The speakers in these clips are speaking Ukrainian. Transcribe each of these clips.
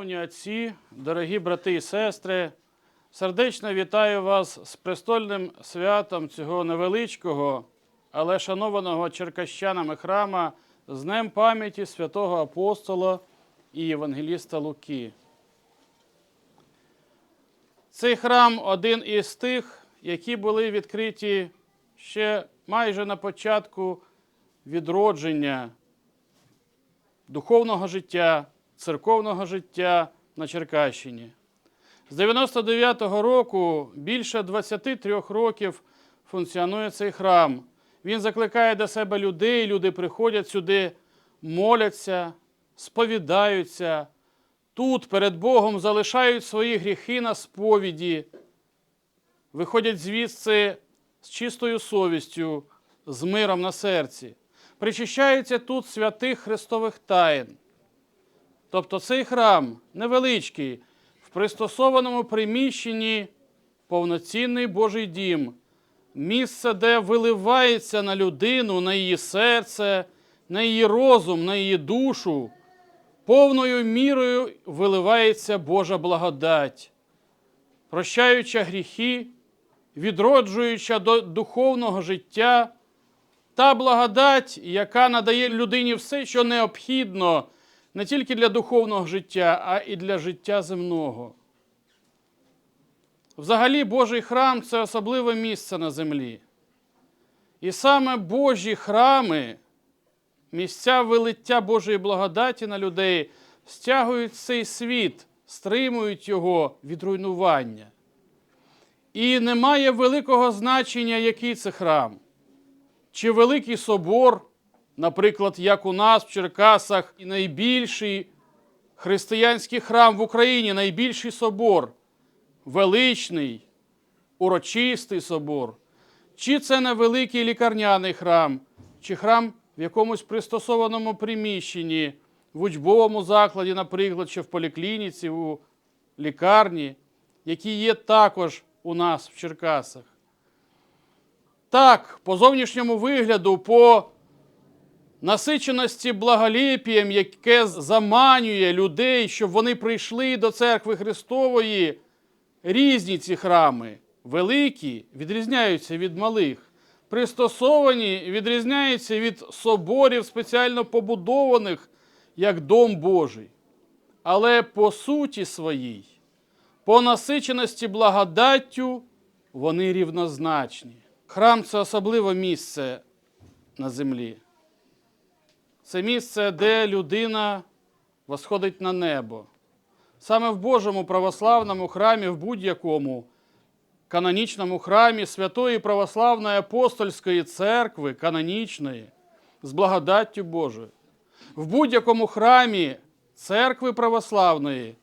Шановні отці, дорогі брати і сестри, сердечно вітаю вас з престольним святом цього невеличкого, але шанованого черкащанами храма з Днем пам'яті святого апостола і Євангеліста Луки. Цей храм один із тих, які були відкриті ще майже на початку відродження духовного життя, церковного життя на Черкащині. З 99-го року більше 23 років функціонує цей храм. Він закликає до себе людей, люди приходять сюди, моляться, сповідаються, тут перед Богом залишають свої гріхи на сповіді, виходять звідси з чистою совістю, з миром на серці. Причащаються тут святих Христових таїн. Тобто цей храм невеличкий, в пристосованому приміщенні повноцінний Божий дім, місце, де виливається на людину, на її серце, на її розум, на її душу, повною мірою виливається Божа благодать, прощаюча гріхи, відроджуюча до духовного життя, та благодать, яка надає людині все, що необхідно не тільки для духовного життя, а і для життя земного. Взагалі, Божий храм це особливе місце на землі. І саме Божі храми, місця вилиття Божої благодаті на людей, стягують цей світ, стримують його від руйнування. І немає великого значення, який це храм. Чи Великий собор, наприклад, як у нас в Черкасах, і найбільший християнський храм в Україні, найбільший собор, величний, урочистий собор, чи це невеликий лікарняний храм, чи храм в якомусь пристосованому приміщенні, в учбовому закладі, наприклад, чи в поліклініці, у лікарні, які є також у нас в Черкасах. Так, по зовнішньому вигляду, по насиченості благоліпієм, яке заманює людей, щоб вони прийшли до церкви Христової, різні ці храми, великі, відрізняються від малих, пристосовані, відрізняються від соборів, спеціально побудованих як Дом Божий. Але по суті своїй, по насиченості благодаттю, вони рівнозначні. Храм це особливе місце на землі. Це місце, де людина восходить на небо. Саме в Божому православному храмі, в будь-якому канонічному храмі Святої Православної Апостольської церкви, канонічної, з благодаттю Божою. В будь-якому храмі церкви православної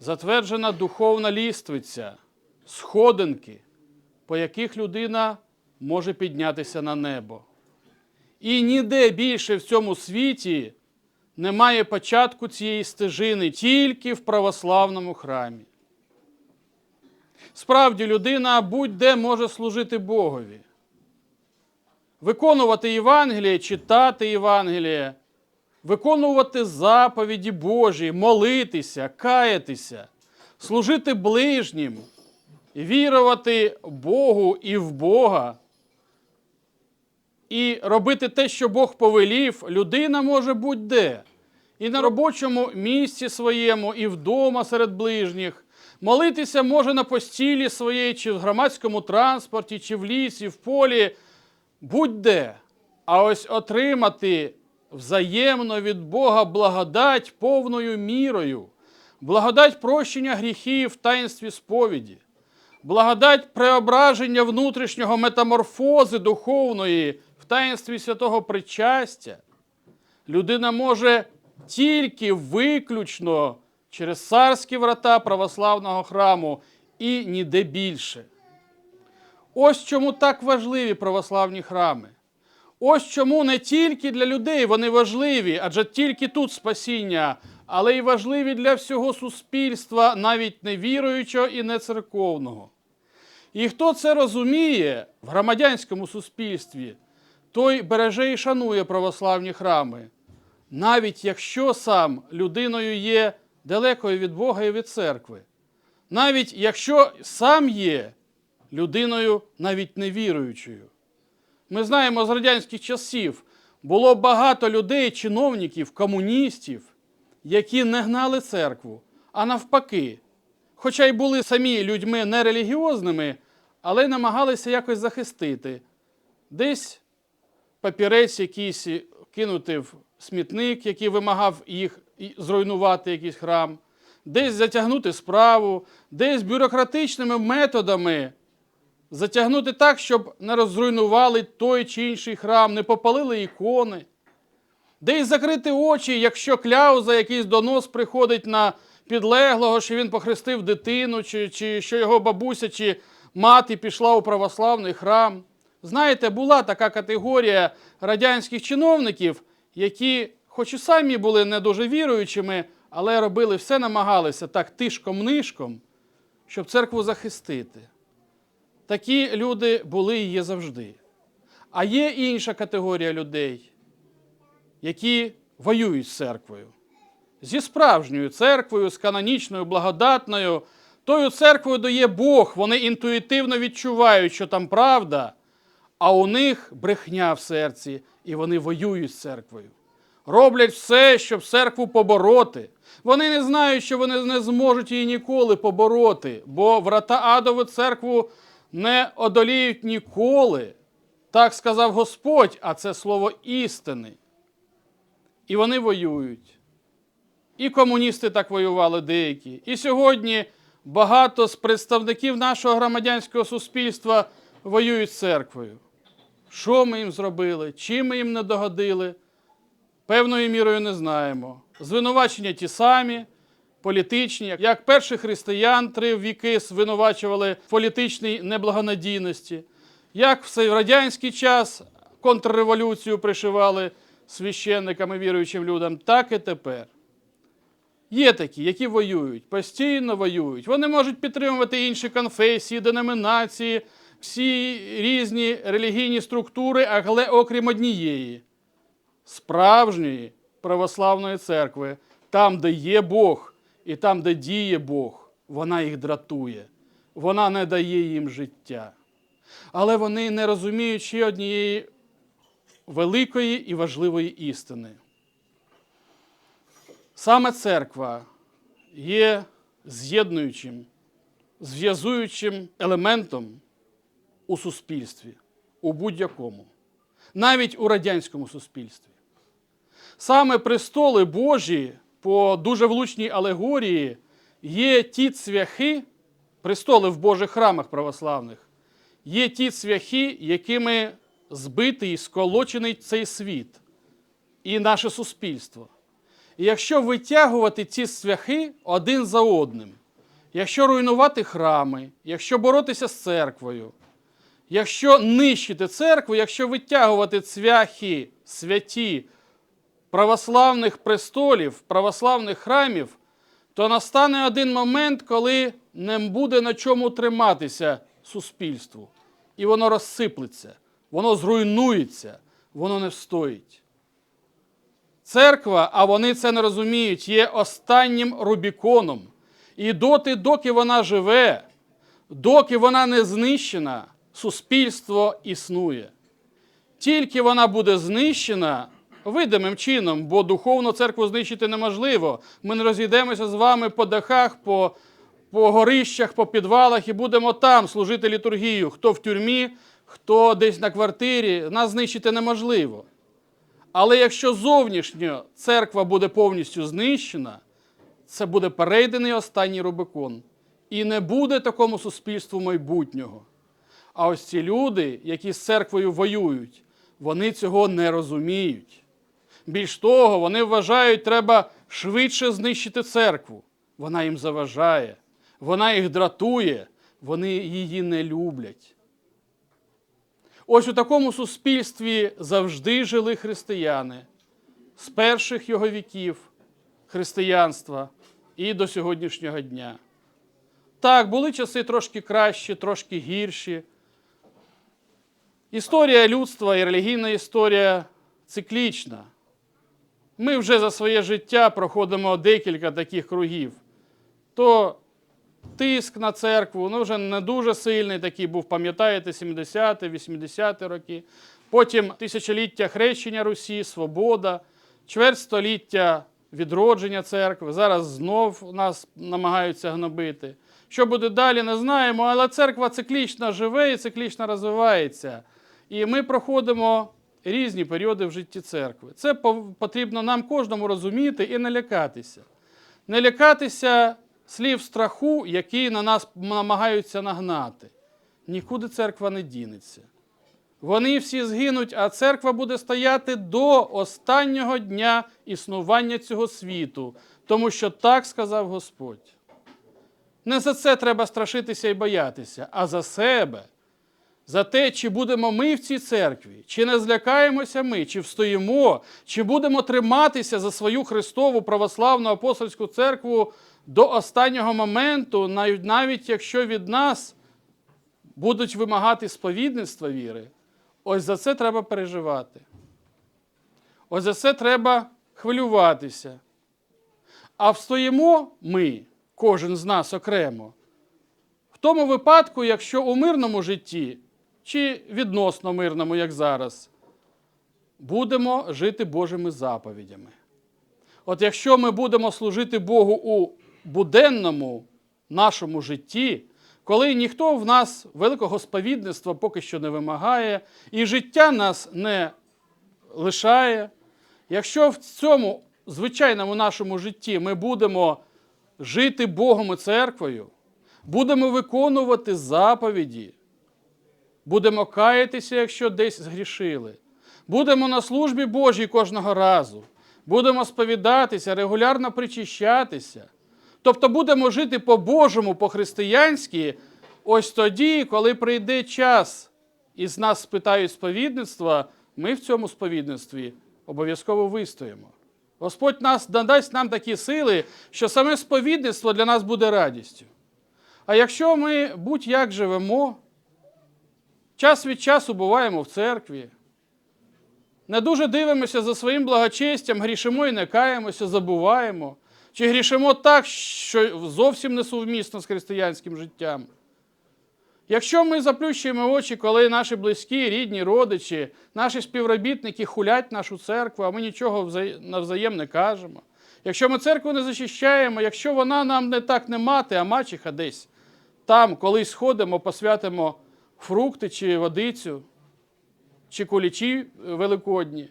затверджена духовна ліствиця, сходинки, по яких людина може піднятися на небо. І ніде більше в цьому світі немає початку цієї стежини, тільки в православному храмі. Справді, людина будь-де може служити Богові, виконувати Євангеліє, читати Євангеліє, виконувати заповіді Божі, молитися, каятися, служити ближнім, вірувати Богу і в Бога. І робити те, що Бог повелів, людина може будь-де. І на робочому місці своєму, і вдома серед ближніх. Молитися може на постілі своєї, чи в громадському транспорті, чи в лісі, в полі, будь-де. А ось отримати взаємно від Бога благодать повною мірою, благодать прощення гріхів в таїнстві сповіді, благодать преображення внутрішнього метаморфози духовної в таїнстві святого причастя, людина може тільки виключно через царські врата православного храму і ніде більше. Ось чому так важливі православні храми. Ось чому не тільки для людей вони важливі, адже тільки тут спасіння, але й важливі для всього суспільства, навіть невіруючого і нецерковного. І хто це розуміє в громадянському суспільстві, той береже і шанує православні храми, навіть якщо сам людиною є далекою від Бога і від церкви. Навіть якщо сам є людиною навіть невіруючою. Ми знаємо з радянських часів було багато людей, чиновників, комуністів, які не гнали церкву, а навпаки, хоча й були самі людьми нерелігіозними, але намагалися якось захистити. Десь папірець якийсь кинути в смітник, який вимагав їх зруйнувати якийсь храм, десь затягнути справу, десь бюрократичними методами затягнути так, щоб не розруйнували той чи інший храм, не попалили ікони. Десь закрити очі, якщо кляуза, якийсь донос приходить на підлеглого, що він похрестив дитину, чи, чи що його бабуся чи мати пішла у православний храм. Знаєте, була така категорія радянських чиновників, які, хоч і самі були не дуже віруючими, але робили все, намагалися так тишком-нишком, щоб церкву захистити. Такі люди були і є завжди. А є інша категорія людей, які воюють з церквою. Зі справжньою церквою, з канонічною, благодатною, тою церквою дає Бог, вони інтуїтивно відчувають, що там правда, а у них брехня в серці, і вони воюють з церквою. Роблять все, щоб церкву побороти. Вони не знають, що вони не зможуть її ніколи побороти, бо врата адову церкву не одоліють ніколи. Так сказав Господь, а це слово істини. І вони воюють. І комуністи так воювали деякі. І сьогодні багато з представників нашого громадянського суспільства воюють з церквою. Що ми їм зробили? Чим ми їм не догодили? Певною мірою не знаємо. Звинувачення ті самі, політичні, як перших християн три віки звинувачували в політичній неблагонадійності, як в цей радянський час контрреволюцію пришивали священникам і віруючим людям, так і тепер. Є такі, які воюють, постійно воюють. Вони можуть підтримувати інші конфесії, деномінації, всі різні релігійні структури, але окрім однієї справжньої православної церкви, там, де є Бог, і там, де діє Бог, вона їх дратує, вона не дає їм життя. Але вони не розуміють ще однієї великої і важливої істини. Саме церква є з'єднуючим, зв'язуючим елементом у суспільстві, у будь-якому, навіть у радянському суспільстві. Саме престоли Божі по дуже влучній алегорії є ті цвяхи, престоли в Божих храмах православних, є ті цвяхи, якими збитий сколочений цей світ і наше суспільство. Якщо витягувати ці цвяхи один за одним, якщо руйнувати храми, якщо боротися з церквою, якщо нищити церкву, якщо витягувати цвяхи святі православних престолів, православних храмів, то настане один момент, коли не буде на чому триматися суспільству. І воно розсиплеться, воно зруйнується, воно не встоїть. Церква, а вони це не розуміють, є останнім Рубіконом. І доти, доки вона живе, доки вона не знищена, суспільство існує. Тільки вона буде знищена видимим чином, бо духовну церкву знищити неможливо. Ми не розійдемося з вами по дахах, по, по горищах, по підвалах і будемо там служити літургію. Хто в тюрмі, хто десь на квартирі, нас знищити неможливо. Але якщо зовнішньо церква буде повністю знищена, це буде перейдений останній Рубикон. І не буде такому суспільству майбутнього. А ось ці люди, які з церквою воюють, вони цього не розуміють. Більш того, вони вважають, треба швидше знищити церкву. Вона їм заважає, вона їх дратує, вони її не люблять. Ось у такому суспільстві завжди жили християни з перших його віків християнства і до сьогоднішнього дня. Так, були часи трошки кращі, трошки гірші. Історія людства і релігійна історія циклічна. ми вже за своє життя проходимо декілька таких кругів. То тиск на церкву, ну вже не дуже сильний такий був, пам'ятаєте, 70-ті, 80-ті роки. Потім тисячоліття хрещення Русі, свобода, чверть століття відродження церкви. Зараз знов нас намагаються гнобити. Що буде далі, не знаємо, але церква циклічно живе і циклічно розвивається. І ми проходимо різні періоди в житті церкви. Це потрібно нам кожному розуміти і не лякатися. Не лякатися слів страху, які на нас намагаються нагнати. Нікуди церква не дінеться. Вони всі згинуть, а церква буде стояти до останнього дня існування цього світу, тому що так сказав Господь. Не за це треба страшитися і боятися, а за себе, за те, чи будемо ми в цій церкві, чи не злякаємося ми, чи встоїмо, чи будемо триматися за свою Христову православну апостольську церкву до останнього моменту, навіть- якщо від нас будуть вимагати сповідництва віри. Ось за це треба переживати. Ось за це треба хвилюватися. А встоїмо ми, кожен з нас окремо, в тому випадку, якщо у мирному житті, чи відносно мирному, як зараз, будемо жити Божими заповідями. От якщо ми будемо служити Богу у буденному нашому житті, коли ніхто в нас великого сповідництва поки що не вимагає, і життя нас не лишає, якщо в цьому звичайному нашому житті ми будемо жити Богом і церквою, будемо виконувати заповіді, будемо каятися, якщо десь згрішили, будемо на службі Божій кожного разу, будемо сповідатися, регулярно причищатися. Тобто будемо жити по-божому, по-християнськи, ось тоді, коли прийде час і з нас спитають сповідництва, ми в цьому сповідництві обов'язково вистоїмо. Господь нас надасть нам такі сили, що саме сповідництво для нас буде радістю. А якщо ми будь-як живемо, час від часу буваємо в церкві, не дуже дивимося за своїм благочестям, грішимо і не каємося, забуваємо, чи грішимо так, що зовсім несувмісно з християнським життям. Якщо ми заплющуємо очі, коли наші близькі, рідні, родичі, наші співробітники хулять нашу церкву, а ми нічого навзаєм не кажемо. Якщо ми церкву не захищаємо, якщо вона нам не так не мати, а мачеха десь там, колись сходимо, посвятимо фрукти чи водицю, чи кулічі великодні.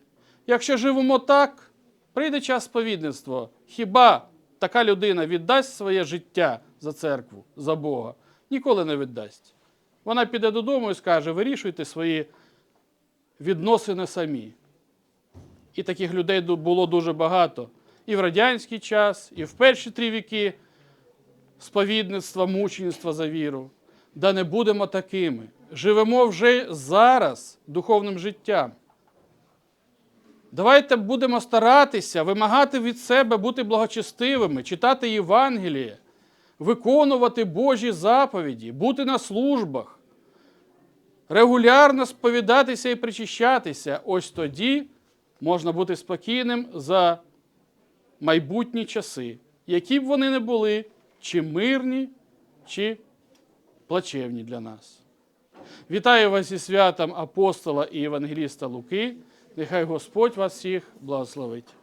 Якщо живемо так, прийде час сповідництва. Хіба така людина віддасть своє життя за церкву, за Бога? Ніколи не віддасть. Вона піде додому і скаже: вирішуйте свої відносини самі. І таких людей було дуже багато. І в радянський час, і в перші три віки сповідництва, мучеництва за віру. Да не будемо такими. Живемо вже зараз духовним життям. Давайте будемо старатися вимагати від себе бути благочестивими, читати Євангеліє, виконувати Божі заповіді, бути на службах, регулярно сповідатися і причащатися. Ось тоді можна бути спокійним за майбутні часи, які б вони не були, чи мирні, чи плачевні для нас. Вітаю вас зі святом апостола і євангеліста Луки. Нехай Господь вас всіх благословить.